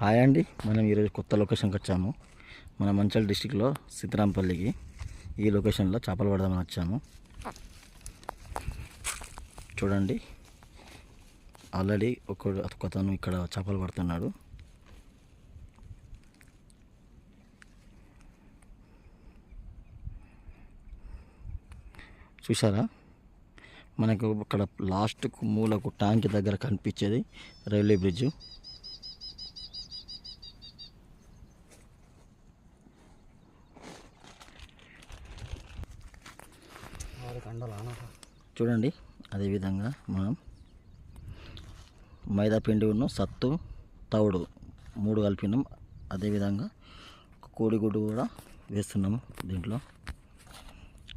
Hi అండి. మనం ఈరోజు కొత్త లొకేషన్కి వచ్చాము. మన మంచల్ డిస్టిక్లో సిద్ధరాంపల్లికి. ఈ లొకేషన్లో చేపలు పడదామని వచ్చాము. చూడండి. ఆల్రెడీ ఒక ఒకతను ఇక్కడ చేపలు పడుతున్నాడు. చూసారా మనకు ఇక్కడ లాస్ట్ మూలకు ట్యాంక్ దగ్గర కనిపించేది రైల్వే బ్రిడ్జ్. చూడండి అదేవిధంగా మనం మైదా పిండి ఉన్న సత్తు తవుడు మూడు కలిపినాం. అదేవిధంగా కోడిగుడ్డు కూడా వేస్తున్నాము దీంట్లో.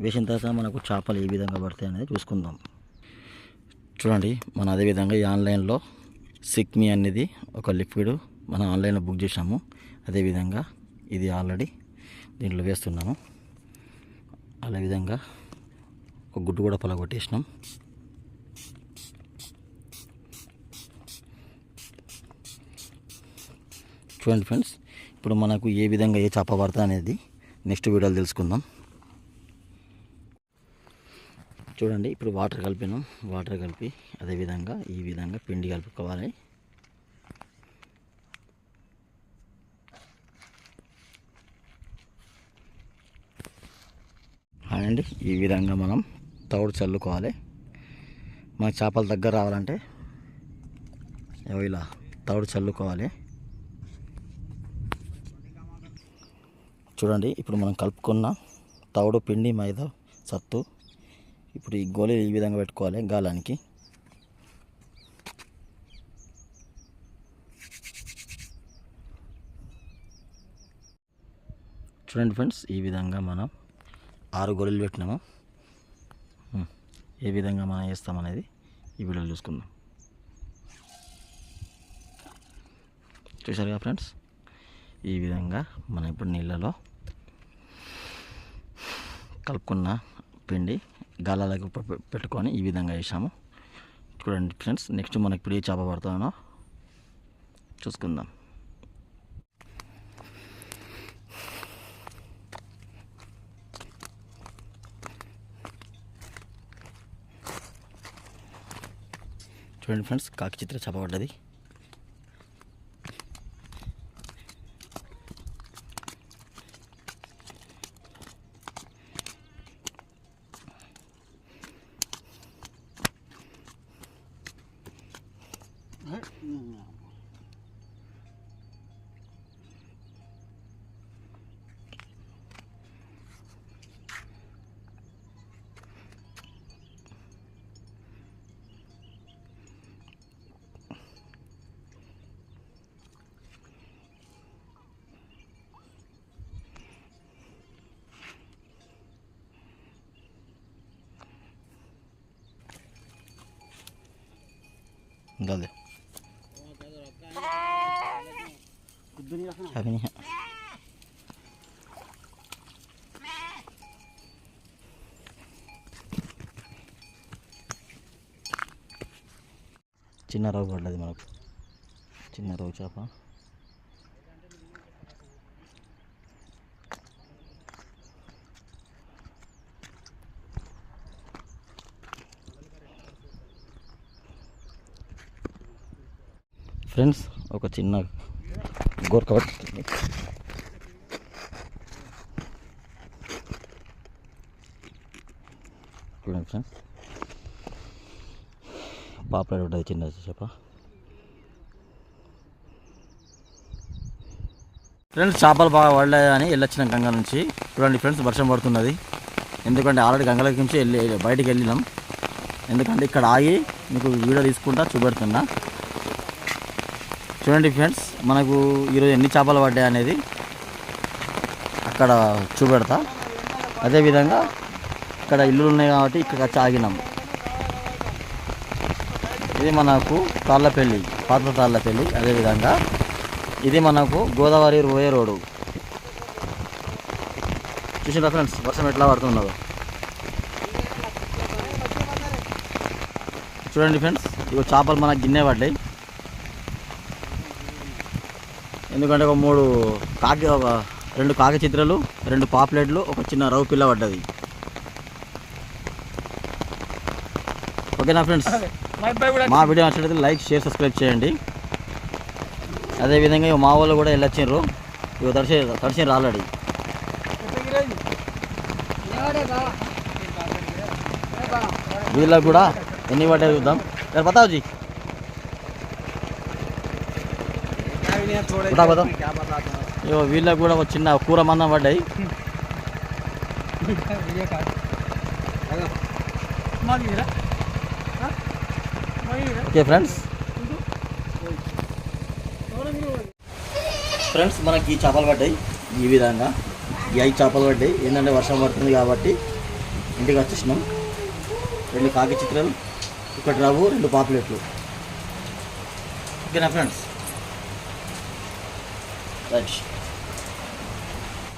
వేసిన తర్వాత మనకు చేపలు ఏ విధంగా పడతాయి అనేది చూసుకుందాం. చూడండి మనం అదేవిధంగా ఈ ఆన్లైన్లో సిక్మీ అనేది ఒక లిక్విడ్ మనం ఆన్లైన్లో బుక్ చేసాము అదేవిధంగా ఇది ఆల్రెడీ దీంట్లో వేస్తున్నాము. అదే విధంగా ఒక గుడ్డు కూడా పలగొట్టేసినాం. చూడండి ఫ్రెండ్స్ ఇప్పుడు మనకు ఏ విధంగా ఏ చేప పడతా అనేది నెక్స్ట్ వీడియోలో తెలుసుకుందాం. చూడండి ఇప్పుడు వాటర్ కలిపినాం. వాటర్ కలిపి అదేవిధంగా ఈ విధంగా పిండి కలుపుకోవాలి. అండి ఈ విధంగా మనం తౌడు చల్లుకోవాలి. మన చేపల దగ్గర రావాలంటే ఇలా తౌడు చల్లుకోవాలి. చూడండి ఇప్పుడు మనం కలుపుకున్న తౌడు పిండి మైదా సత్తు ఇప్పుడు ఈ గోళీలు ఈ విధంగా పెట్టుకోవాలి గాలానికి. చూడండి ఫ్రెండ్స్ ఈ విధంగా మనం ఆరు గోళీలు పెట్టినాము. ఏ విధంగా మనం వేస్తామనేది ఈ వీడియోలో చూసుకుందాం. చూసారుగా ఫ్రెండ్స్? ఈ విధంగా మనం ఇప్పుడు నీళ్ళలో కలుపుకున్న పిండి గాలాలకు పెట్టుకొని ఈ విధంగా వేసాము. చూడండి ఫ్రెండ్స్ నెక్స్ట్ మనకి ఇప్పుడు ఏ చేప పడుతుందో చూసుకుందాం. చూడండి ఫ్రెండ్స్ కాకి చిత్ర చేప పడ్డది Dale. అవి నీ- చిన్న రవ్వ పడ్డది మనకు. చిన్న రవ్వ చేప. ఫ్రెండ్స్ ఒక చిన్న గోర్ఖ పట్టుకుంది చూడండి ఫ్రెండ్స్. పాపులర్ ఉంటుంది చిన్న చేప. ఫ్రెండ్స్ చేపలు బాగా పడలేదని వెళ్ళొచ్చిన గంగ నుంచి. చూడండి ఫ్రెండ్స్ వర్షం పడుతున్నది. ఎందుకంటే ఆల్రెడీ గంగల నుంచి వెళ్ళి బయటికి వెళ్ళినాం. ఎందుకంటే ఇక్కడ ఆగి మీకు వీడియో తీసుకుంటా చూపెడుతున్నా. చూడండి ఫ్రెండ్స్ మనకు ఈరోజు ఎన్ని చేపలు పడ్డాయి అనేది అక్కడ చూపెడతా. అదేవిధంగా ఇక్కడ ఇల్లులు ఉన్నాయి కాబట్టి ఇక్కడ వచ్చి ఆగినాం. ఇది మనకు తాళ్ళపల్లి పాత తాళ్ళపల్లి అదేవిధంగా ఇది మనకు గోదావరి రోయే రోడ్డు. చూసిందా ఫ్రెండ్స్ వర్షం ఎట్లా పడుతున్నదో చూడండి ఫ్రెండ్స్ ఇవి చేపలు మనకు గిన్నె పడ్డాయి. ఎందుకంటే ఒక మూడు కాకి ఒక రెండు కాకి చిత్రాలు రెండు పాపులెట్లు ఒక చిన్న రవ్వు పిల్ల పడ్డది. ఓకేనా ఫ్రెండ్స్? మా వీడియో నచ్చినట్లయితే లైక్ షేర్ సబ్స్క్రైబ్ చేయండి. అదేవిధంగా మా వాళ్ళు కూడా వెళ్ళొచ్చిండ్రు ఇక తడిసి తడిసి ఆల్రెడీ వీళ్ళకి కూడా ఎన్ని పడ్డాయి చూద్దాం. సరే బతావుజీ ఇగో వీళ్ళకి కూడా ఒక చిన్న కూర మందం పడ్డాయి. Okay friends. ఫ్రెండ్స్ మనకి ఈ చేపలు పడ్డాయి. ఈ విధంగా. ఈ ఐదు చేపలు పడ్డాయి. ఏంటంటే వర్షం పడుతుంది కాబట్టి ఇంటికి వచ్చేసినాం. రెండు కాకి చిత్రాలు ఒకటి రవ్వు రెండు పాపులెట్లు. ఓకేనా ఫ్రెండ్స్? which